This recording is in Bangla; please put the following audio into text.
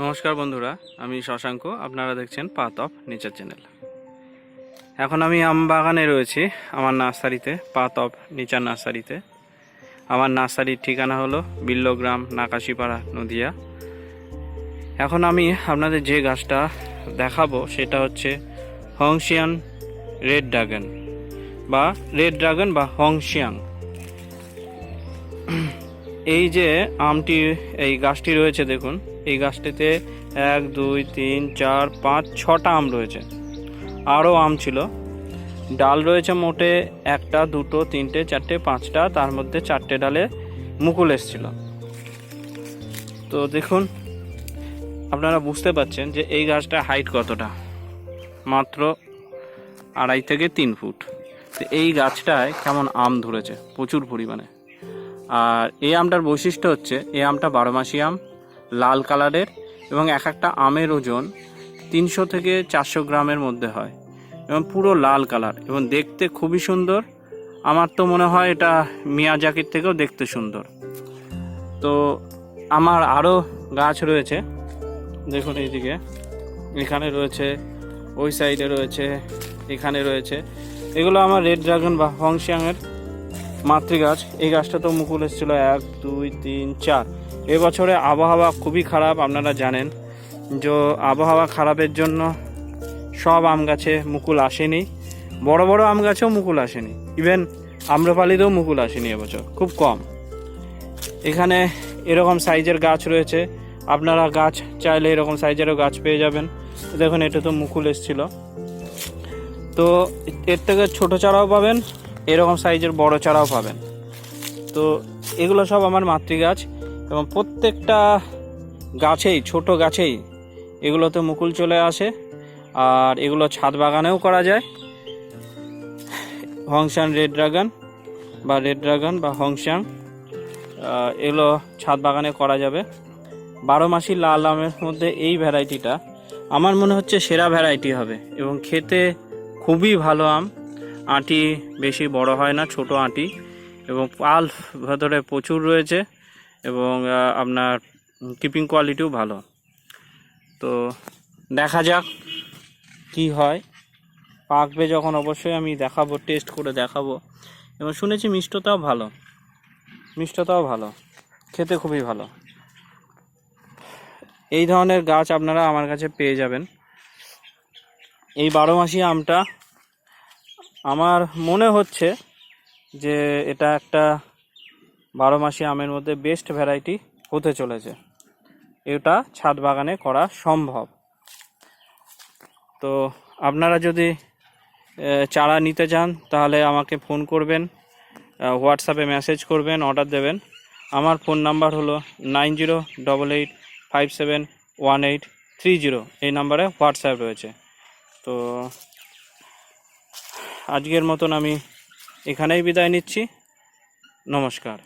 নমস্কার বন্ধুরা, আমি শশাঙ্ক, আপনারা দেখছেন পাথ অফ নেচার চ্যানেল। এখন আমি আম বাগানে রয়েছি, আমার নার্সারিতে, পাথ অফ নেচার নার্সারিতে। আমার নার্সারির ঠিকানা হলো বিল্লগ্রাম, নাকাশিপাড়া, নদিয়া। এখন আমি আপনাদের যে গাছটা দেখাবো, সেটা হচ্ছে হংশিয়ান রেড ড্রাগন বা রেড ড্রাগন বা হংশিয়াং। এই যে আমটি এই গাছটি রয়েছে, দেখুন। এই গাছটিতে এক, দুই, তিন, চার, পাঁচ, ছটা আম রয়েছে। আরও আম ছিল। ডাল রয়েছে মোটে একটা, দুটো, তিনটে, চারটে, পাঁচটা, তার মধ্যে চারটে ডালে মুকুল এসছিল। তো দেখুন, আপনারা বুঝতে পাচ্ছেন যে এই গাছটা হাইট কতটা। মাত্র আড়াই থেকে তিন ফুট। তো এই গাছটায় কেমন আম ধরেছে? প্রচুর পরিমাণে। আর এই আমটার বৈশিষ্ট্য হচ্ছে, এই আমটা বারো মাসি আম লাল কালারের এবং এক একটা আমের ওজন তিনশো থেকে চারশো গ্রামের মধ্যে হয় এবং পুরো লাল কালার এবং দেখতে খুবই সুন্দর। আমার তো মনে হয় এটা মিয়াজাকির থেকেও দেখতে সুন্দর। তো আমার আরও গাছ রয়েছে। দেখুন এইদিকে। এখানে রয়েছে, ওই সাইডে রয়েছে, এখানে রয়েছে। এগুলো আমার রেড ড্রাগন বা হংশিয়াংয়ের মাতৃগাছ। এই গাছটা তো মুকুল এসেছিল এক, দুই, তিন, চার। এবছরে আবহাওয়া খুবই খারাপ, আপনারা জানেন। যে, আবহাওয়া খারাপের জন্য সব আম গাছে মুকুল আসেনি। বড় বড় আম গাছেও মুকুল আসেনি। ইভেন আম্রপালিতেও মুকুল আসেনি এবছর, খুব কম। এখানে এরকম সাইজের গাছ রয়েছে। আপনারা গাছ চাইলে এরকম সাইজেরও গাছ পেয়ে যাবেন। দেখুন, এটা তো মুকুল এসছিল। তো এর থেকে ছোটো চারাও পাবেন। এরকম সাইজের বড় চারাও পাবেন। তো এগুলো সব আমার মাতৃগাছ এবং প্রত্যেকটা গাছেই, ছোট গাছেই এগুলোতে মুকুল চলে আসে আর এগুলো ছাদ বাগানেও করা যায়। হংসান রেড ড্রাগন বা রেড ড্রাগন বা হংসাং এগুলো ছাদ বাগানে করা যাবে। বারো মাসি লাল আমের মধ্যে এই ভ্যারাইটিটা। আমার মনে হচ্ছে সেরা ভ্যারাইটি হবে এবং খেতে খুবই ভালো আম। আঁটি বেশি বড় হয় না, ছোট আঁটি। এবং পাল ভেতরে প্রচুর রয়েছে এবং আপনার কিপিং কোয়ালিটিও ভালো। তো দেখা যাক কি হয়। পাকবে যখন অবশ্যই আমি দেখাবো টেস্ট করে দেখাবো। এবং শুনেছি মিষ্টতাও ভালো। মিষ্টতাও ভালো। খেতে খুবই ভালো। এই ধরনের গাছ আপনারা আমার কাছে পেয়ে যাবেন। এই বারো মাসি আমটা আমার মনে হচ্ছে যে এটা একটা বারো মাসি আমের মধ্যে বেস্ট ভ্যারাইটি হতে চলেছে। এটা ছাদ বাগানে করা সম্ভব। তো আপনারা যদি চারা নিতে চান, তাহলে আমাকে ফোন করবেন হোয়াটসঅ্যাপে মেসেজ করবেন অর্ডার দেবেন। আমার ফোন নাম্বার হলো nine zero double eight five seven one eight three zero. এই নাম্বারে হোয়াটসঅ্যাপ রয়েছে। তো আজকের মতন আমি এখানেই বিদায় নিচ্ছি। নমস্কার।